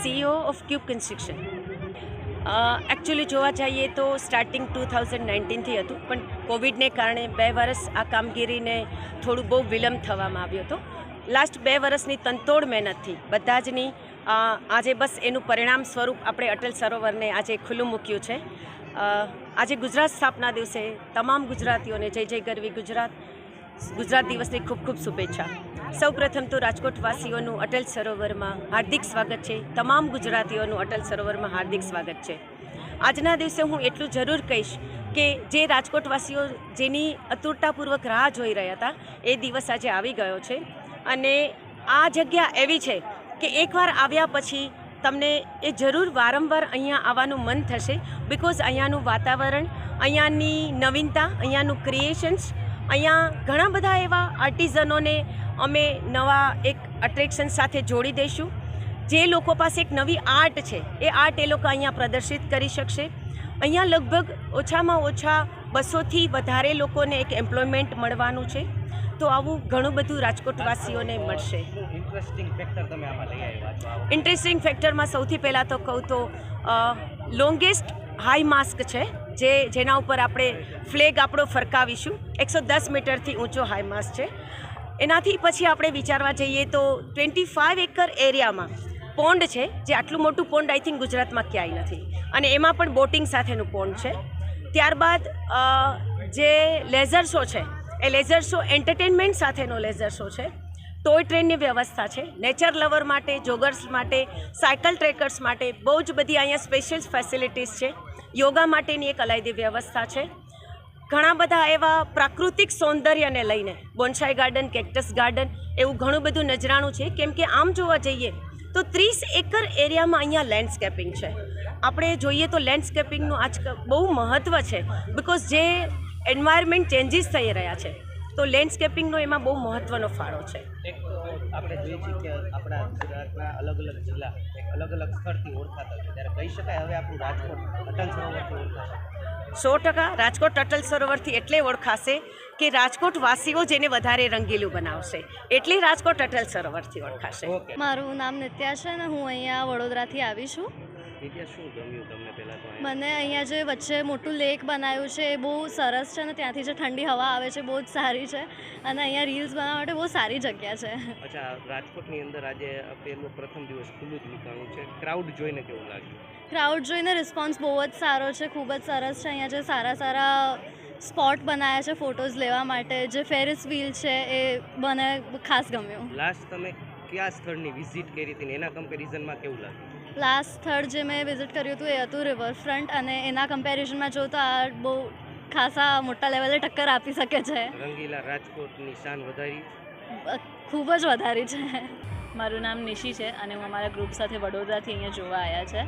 CEO of Cube Construction actually જોવા જઈએ તો સ્ટાર્ટિંગ ટુ થાઉઝન્ડ નાઇન્ટીનથી હતું, પણ કોવિડને કારણે બે વર્ષ આ કામગીરીને થોડું બહુ વિલંબ થવામાં આવ્યો હતો. લાસ્ટ બે વર્ષની તનતોડ મહેનતથી બધા જની આજે બસ એનું પરિણામ સ્વરૂપ આપણે અટલ સરોવરને આજે ખુલ્લું મૂક્યું છે. આજે ગુજરાત સ્થાપના દિવસે તમામ ગુજરાતીઓને જય જય ગરવી ગુજરાત. ગુજરાત દિવસની ખૂબ ખૂબ શુભેચ્છા. સૌ પ્રથમ તો રાજકોટવાસીઓનું અટલ સરોવરમાં હાર્દિક સ્વાગત છે. તમામ ગુજરાતીઓનું અટલ સરોવરમાં હાર્દિક સ્વાગત છે. આજના દિવસે હું એટલું જરૂર કહીશ કે જે રાજકોટવાસીઓ જેની અતુરતાપૂર્વક રાહ જોઈ રહ્યા હતા, એ દિવસ આજે આવી ગયો છે. અને આ જગ્યા એવી છે કે એકવાર આવ્યા પછી તમને એ જરૂર વારંવાર અહીંયા આવવાનું મન થશે બિકોઝ અહીંયાનું વાતાવરણ, અહીંયાની નવીનતા, અહીંયાનું ક્રિએશન્સ અહીંયા ઘણા બધા એવા આર્ટિઝનોને અમે નવા એક અટ્રેક્શન સાથે જોડી દઈશું. જે લોકો પાસે એક નવી આર્ટ છે એ આર્ટ એ લોકો અહીંયા પ્રદર્શિત કરી શકશે. અહીંયા લગભગ ઓછામાં ઓછા બસોથી વધારે લોકોને એક એમ્પ્લોયમેન્ટ મળવાનું છે. તો આવું ઘણું બધું રાજકોટવાસીઓને મળશે. ઇન્ટરેસ્ટિંગ ફેક્ટરમાં સૌથી પહેલાં તો કહું તો લોંગેસ્ટ હાઈ માસ્ક છે જે જેના ઉપર આપણે ફ્લેગ આપણો ફરકાવીશું. એકસો દસ મીટરથી ઊંચો હાઈ માસ્ક છે. એનાથી પછી આપણે વિચારવા જઈએ તો ટ્વેન્ટી ફાઇવ એકર એરિયામાં પોન્ડ છે, જે આટલું મોટું પોન્ડ આઈ થિંક ગુજરાતમાં ક્યાંય નથી. અને એમાં પણ બોટિંગ સાથેનું પોન્ડ છે. ત્યારબાદ જે લેઝર શો છે, એ લેઝર શો એન્ટરટેનમેન્ટ સાથેનો લેઝર શો છે. ટોય ટ્રેનની વ્યવસ્થા છે નેચર લવર માટે જોગર્સ માટે સાયકલ ટ્રેકર્સ માટે બહુ જ બધી અહીંયા સ્પેશિયલ ફેસિલિટીઝ છે. યોગા માટેની એક અલાયદી વ્યવસ્થા છે. ઘણા બધા એવા પ્રાકૃતિક સૌંદર્યને લઈને બોન્સાઈ ગાર્ડન કેક્ટસ ગાર્ડન એવું ઘણું બધું નજરાણું છે. કેમ કે આમ જોવા જઈએ તો ત્રીસ એકર એરિયામાં અહીંયા લેન્ડસ્કેપિંગ છે. આપણે જોઈએ તો લેન્ડસ્કેપિંગનું આજકાલ બહુ મહત્ત્વ છે બિકોઝ જે એન્વાયરમેન્ટ ચેન્જીસ થઈ રહ્યા છે. તો લેન્ડસ્કેપિંગનો એમાં બહુ મહત્ત્વનો ફાળો છે. એક આપણે જોઈએ છીએ કે આપણા ગુજરાતના અલગ અલગ જિલ્લા એક અલગ અલગ સ્થળથી ઓળખાતા છે. ત્યારે કહી શકાય હવે આપણું રાજકોટ અટલ સરોવરથી ઓળખાશે. સો ટકા રાજકોટ અટલ સરોવરથી એટલે ઓળખાશે કે રાજકોટ વાસીઓ જેને વધારે રંગીલું બનાવશે. એટલે રાજકોટ અટલ સરોવરથી ઓળખાશે. મારું નામ નિત્યા છે ને હું અહીંયા વડોદરાથી આવી છું. મને અહીંયા જે વચ્ચે મોટું લેક બનાવ્યું છે એ બહુ સરસ છે ને ત્યાંથી જે ઠંડી હવા આવે છે બહુ જ સારી છે. અને અહીંયા રીલ્સ બનાવવા માટે બહુ સારી જગ્યા છે. અચ્છા રાજકોટની અંદર આજે પહેલો પ્રથમ દિવસ ખુલ્લું જ મૂકાણું છે. ક્રાઉડ જોઈને કેવું લાગ્યું? ક્રાઉડ જોઈને રિસ્પોન્સ બહુ જ સારો છે ખૂબ જ સરસ છે. અહીંયા જે સારા સારા સ્પોટ બનાવ્યા છે ફોટોઝ લેવા માટે જે ફેરિસ વ્હીલ છે એ મને ખાસ ગમ્યું. લાસ્ટ તમે કયા સ્થળની વિઝિટ કરી હતી એના કમ્પેરિઝનમાં કેવું લાગ્યું? લાસ્ટ સ્થળ જે મેં વિઝિટ કર્યું હતું એ હતું રિવરફ્રન્ટ અને એના કમ્પેરિઝનમાં જો તો આ બહુ ખાસા મોટા લેવલે ટક્કર આપી શકે છે. રંગીલા રાજકોટની શાન વધારી. ખૂબ જ વધારી છે. મારું નામ નિશી છે અને હું અમારા ગ્રુપ સાથે વડોદરાથી અહીંયા જોવા આવ્યા છે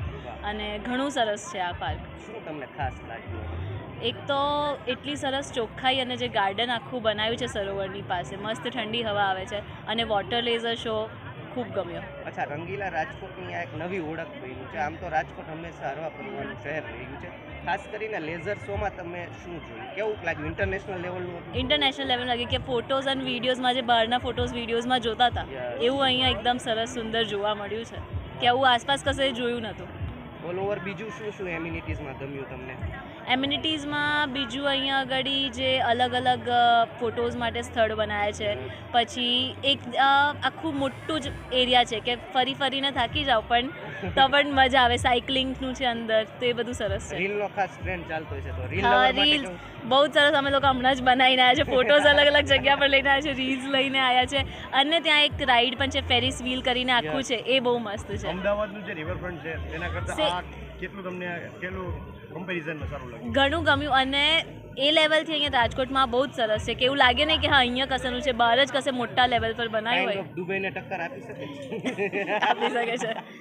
અને ઘણું સરસ છે આ પાર્ક શું તમને ખાસ લાગ્યું? એક તો એટલી સરસ ચોખ્ખાઈ અને જે ગાર્ડન આખું બનાવ્યું છે સરોવરની પાસે મસ્ત ઠંડી હવા આવે છે અને વોટર લેઝર શો ખૂબ ગમ્યો. અચ્છા રંગીલા રાજકોટની આ એક નવી ઓળખ બન્યું છે. આમ તો રાજકોટ હંમેશા હરવા ફરવાનું શહેર રહ્યું છે. ખાસ કરીને લેઝર શોમાં તમે શું જોયું? કેવું લાગ્યું? ઇન્ટરનેશનલ લેવલનું ઇન્ટરનેશનલ લેવલ લાગ્યું કે ફોટોઝ અને વિડીયોઝમાં જે બહારના ફોટોઝ વિડીયોઝમાં જોતા હતા એવું અહીંયા એકદમ સરસ સુંદર જોવા મળ્યું છે. કે આવું આસપાસ કશે જોયું નહોતું. ઓલ ઓવર બીજું શું શું એમ્યુનિટીઝમાં ગમ્યું તમને? એમ્યુનિટીઝમાં બીજું અહીંયા આગળ જે અલગ અલગ ફોટોઝ માટે સ્થળ બનાવ્યા છે. પછી એક આખું મોટું જ એરિયા છે કે ફરી ફરીને થાકી જાઓ પણ તો પણ મજા આવે. સાયકલિંગનું છે અંદર તો એ બધું સરસ છે. રીલનો ખાસ ટ્રેન્ડ ચાલતો છે તો. રીલ રીલ્સ બહુ સરસ. અમે લોકો હમણાં જ બનાવીને આવ્યા છે. ફોટોઝ અલગ અલગ જગ્યા પર લઈને આવ્યા છે રીલ્સ લઈને આવ્યા છે. અને ત્યાં એક રાઈડ પણ છે ફેરિસ વ્હીલ કરીને આખું છે. એ બહુ મસ્ત છે. અમદાવાદનું જે રિવરફ્રન્ટ છે તેના કરતાં આ કેટલું તમને કેટલું કમ્પેરિઝનમાં સારું લાગ્યું? ઘણું ગમ્યું અને એ લેવલથી અહીંયા રાજકોટમાં બહુ જ સરસ છે કે એવું લાગે ને કે હા અહીંયા કશેનું છે બહાર જ કશે મોટા લેવલ પર બનાવ્યું હોય. દુબઈને ટક્કર આપી શકે આપી શકે છે.